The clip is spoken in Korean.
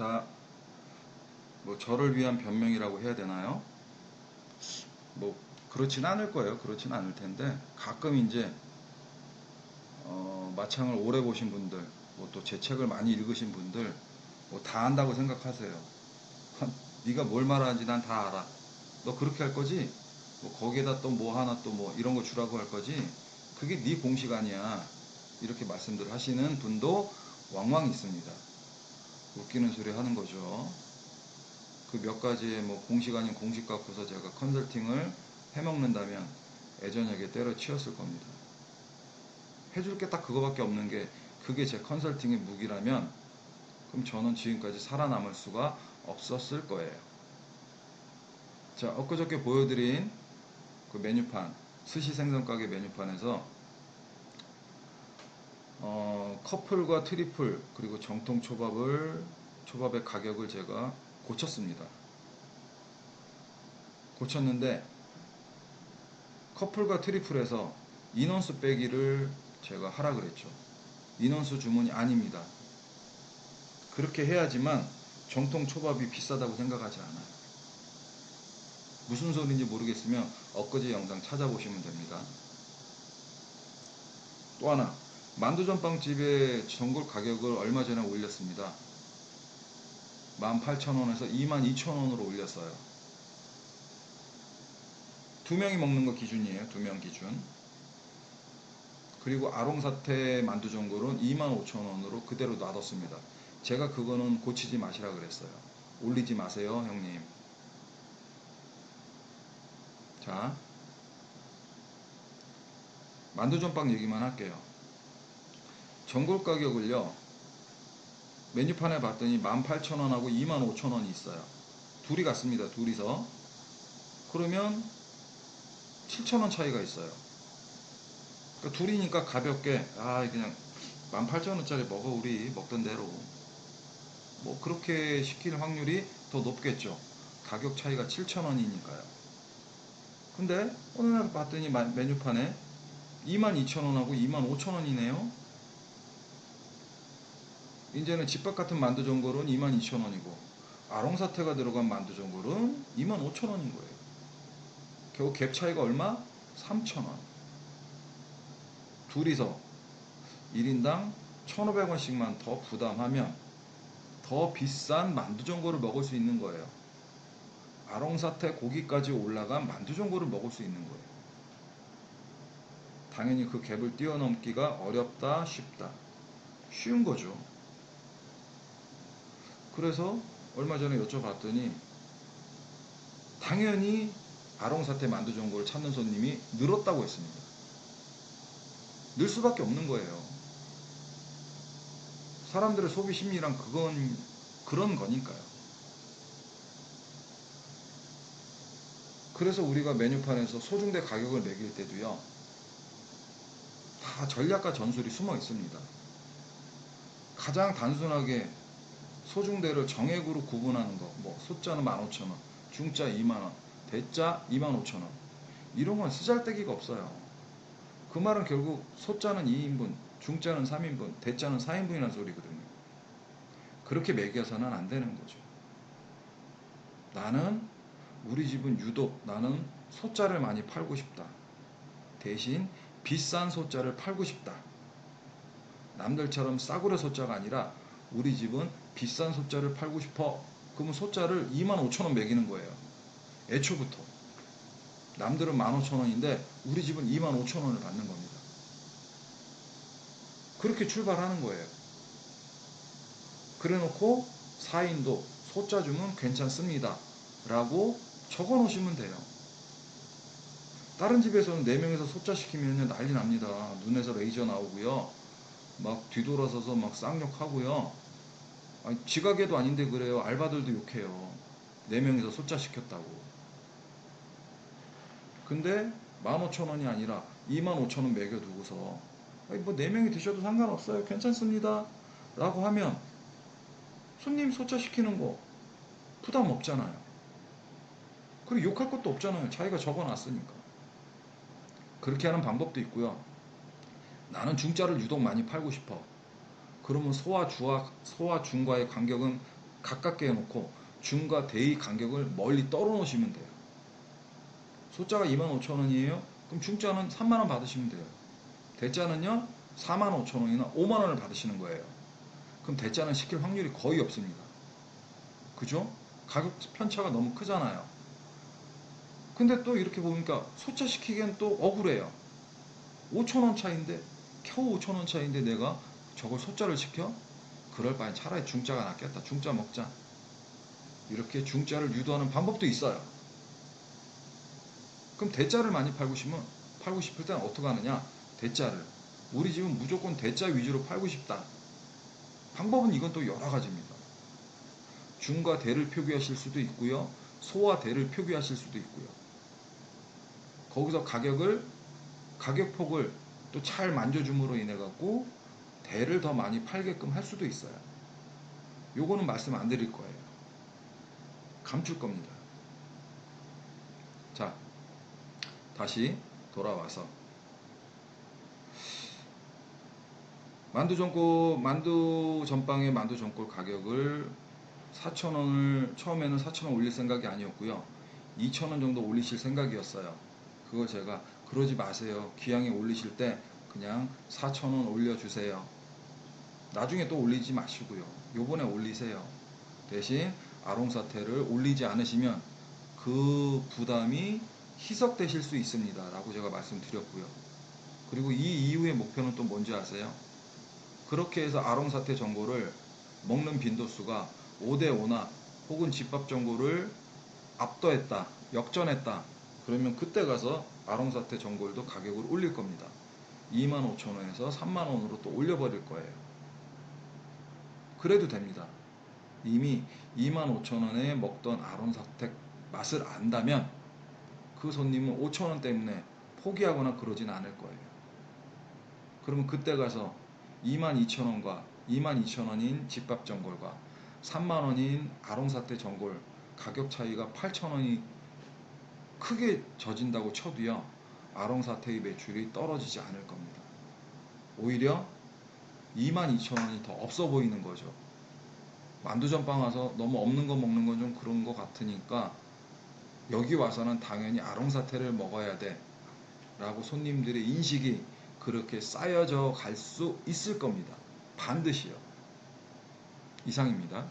자, 뭐 저를 위한 변명이라고 해야 되나요? 뭐 그렇진 않을 거예요. 그렇진 않을 텐데 가끔 이제 어, 마창을 오래 보신 분들, 뭐 또 제 책을 많이 읽으신 분들 뭐 다 안다고 생각하세요. 네가 뭘 말하는지 난 다 알아. 너 그렇게 할 거지? 뭐 거기에다 또 뭐 하나 또 뭐 이런 거 주라고 할 거지? 그게 네 공식 아니야. 이렇게 말씀들 하시는 분도 왕왕 있습니다. 웃기는 소리 하는 거죠. 그 몇 가지의 뭐 공식 아닌 공식 갖고서 제가 컨설팅을 해먹는다면 애저녁에 때려치웠을 겁니다. 해줄 게 딱 그거밖에 없는 게 그게 제 컨설팅의 무기라면 그럼 저는 지금까지 살아남을 수가 없었을 거예요. 자, 엊그저께 보여드린 그 메뉴판, 스시 생선 가게 메뉴판에서 어, 커플과 트리플 그리고 정통 초밥을 초밥의 가격을 제가 고쳤습니다. 고쳤는데 커플과 트리플에서 인원수 빼기를 제가 하라 그랬죠. 인원수 주문이 아닙니다. 그렇게 해야지만 정통 초밥이 비싸다고 생각하지 않아요. 무슨 소리인지 모르겠으면 엊그제 영상 찾아보시면 됩니다. 또 하나 만두전빵집의 전골 가격을 얼마 전에 올렸습니다. 18,000원에서 22,000원으로 올렸어요. 두 명이 먹는 거 기준이에요. 두 명 기준. 그리고 아롱사태 만두전골은 25,000원으로 그대로 놔뒀습니다. 제가 그거는 고치지 마시라 그랬어요. 올리지 마세요, 형님. 자, 만두전빵 얘기만 할게요. 전골 가격을요, 메뉴판에 봤더니 18,000원하고 25,000원이 있어요. 둘이 같습니다. 둘이서. 그러면 7,000원 차이가 있어요. 그러니까 둘이니까 가볍게, 아, 그냥 18,000원짜리 먹어, 우리 먹던 대로. 뭐, 그렇게 시킬 확률이 더 높겠죠. 가격 차이가 7,000원이니까요. 근데, 어느 날 봤더니 마- 메뉴판에 22,000원하고 25,000원이네요. 이제는 집밥 같은 만두 전골은 22,000원이고 아롱사태가 들어간 만두 전골은 25,000원인 거예요. 겨우 갭 차이가 얼마? 3,000원. 둘이서 1인당 1,500원씩만 더 부담하면 더 비싼 만두 전골을 먹을 수 있는 거예요. 아롱사태 고기까지 올라간 만두 전골을 먹을 수 있는 거예요. 당연히 그 갭을 뛰어넘기가 어렵다, 쉽다. 쉬운 거죠. 그래서 얼마 전에 여쭤봤더니 당연히 아롱사태 만두 전골을 찾는 손님이 늘었다고 했습니다. 늘 수밖에 없는 거예요. 사람들의 소비 심리란 그건 그런 거니까요. 그래서 우리가 메뉴판에서 소중대 가격을 매길 때도요. 다 전략과 전술이 숨어 있습니다. 가장 단순하게 소중대를 정액으로 구분하는 거, 뭐 소자는 15,000원, 중자 2만원, 대자 25,000원 이런 건 쓰잘데기가 없어요. 그 말은 결국 소자는 2인분, 중자는 3인분, 대자는 4인분이라는 소리거든요. 그렇게 매겨서는 안 되는 거죠. 나는 우리 집은 유독 나는 소자를 많이 팔고 싶다. 대신 비싼 소자를 팔고 싶다. 남들처럼 싸구려 소자가 아니라 우리 집은 비싼 소자를 팔고 싶어. 그러면 소자를 25,000원 매기는 거예요. 애초부터. 남들은 15,000원인데 우리 집은 25,000원을 받는 겁니다. 그렇게 출발하는 거예요. 그래 놓고 4인도 소자 주면 괜찮습니다. 라고 적어 놓으시면 돼요. 다른 집에서는 4명에서 소자 시키면 난리 납니다. 눈에서 레이저 나오고요. 막 뒤돌아서서 막 쌍욕하고요. 아니, 지 가게도 아닌데 그래요. 알바들도 욕해요. 4명이서 소자 시켰다고. 근데 15,000원이 아니라 25,000원 매겨두고서 뭐 4명이 드셔도 상관없어요. 괜찮습니다. 라고 하면 손님 소자 시키는 거 부담 없잖아요. 그리고 욕할 것도 없잖아요. 자기가 적어놨으니까. 그렇게 하는 방법도 있고요. 나는 중자를 유독 많이 팔고 싶어. 그러면 소와 주와 소와 중과의 간격은 가깝게 해놓고 중과 대의 간격을 멀리 떨어 놓으시면 돼요. 소자가 25,000원이에요. 그럼 중자는 3만원 받으시면 돼요. 대자는요 45,000원이나 5만원을 받으시는 거예요. 그럼 대자는 시킬 확률이 거의 없습니다. 그죠? 가격 편차가 너무 크잖아요. 근데 또 이렇게 보니까 소자 시키기엔 또 억울해요. 5천원 차인데 겨우 5천원 차인데 내가 저걸 소자를 시켜? 그럴 바엔 차라리 중자가 낫겠다. 중자 먹자. 이렇게 중자를 유도하는 방법도 있어요. 그럼 대자를 많이 팔고 싶으면 팔고 싶을 때는 어떻게 하느냐? 대자를 우리 집은 무조건 대자 위주로 팔고 싶다. 방법은 이건 또 여러 가지입니다. 중과 대를 표기하실 수도 있고요. 소와 대를 표기하실 수도 있고요. 거기서 가격을 가격폭을 또 잘 만져줌으로 인해 갖고 대를 더 많이 팔게끔 할 수도 있어요. 요거는 말씀 안 드릴 거예요. 감출 겁니다. 자, 다시 돌아와서 만두 전골 만두 전빵의 만두 전골 가격을 4,000원을 처음에는 4,000원 올릴 생각이 아니었고요. 2,000원 정도 올리실 생각이었어요. 그걸 제가 그러지 마세요. 기왕에 올리실 때 그냥 4,000원 올려주세요. 나중에 또 올리지 마시고요. 요번에 올리세요. 대신 아롱사태를 올리지 않으시면 그 부담이 희석되실 수 있습니다. 라고 제가 말씀드렸고요. 그리고 이 이후의 목표는 또 뭔지 아세요? 그렇게 해서 아롱사태 정보를 먹는 빈도수가 5대5나 혹은 집밥 정보를 압도했다, 역전했다. 그러면 그때 가서 아롱사태 전골도 가격을 올릴 겁니다. 25,000원에서 3만원으로 또 올려버릴 거예요. 그래도 됩니다. 이미 25,000원에 먹던 아롱사태 맛을 안다면 그 손님은 5,000원 때문에 포기하거나 그러진 않을 거예요. 그러면 그때 가서 22,000원과 22,000원인 집밥 전골과 3만원인 아롱사태 전골 가격 차이가 8,000원이 크게 져진다고 쳐도요. 아롱사태의 매출이 떨어지지 않을 겁니다. 오히려 22,000원이 더 없어 보이는 거죠. 만두전빵 와서 너무 없는 거 먹는 건 좀 그런 거 같으니까 여기 와서는 당연히 아롱사태를 먹어야 돼 라고 손님들의 인식이 그렇게 쌓여져 갈 수 있을 겁니다. 반드시요. 이상입니다.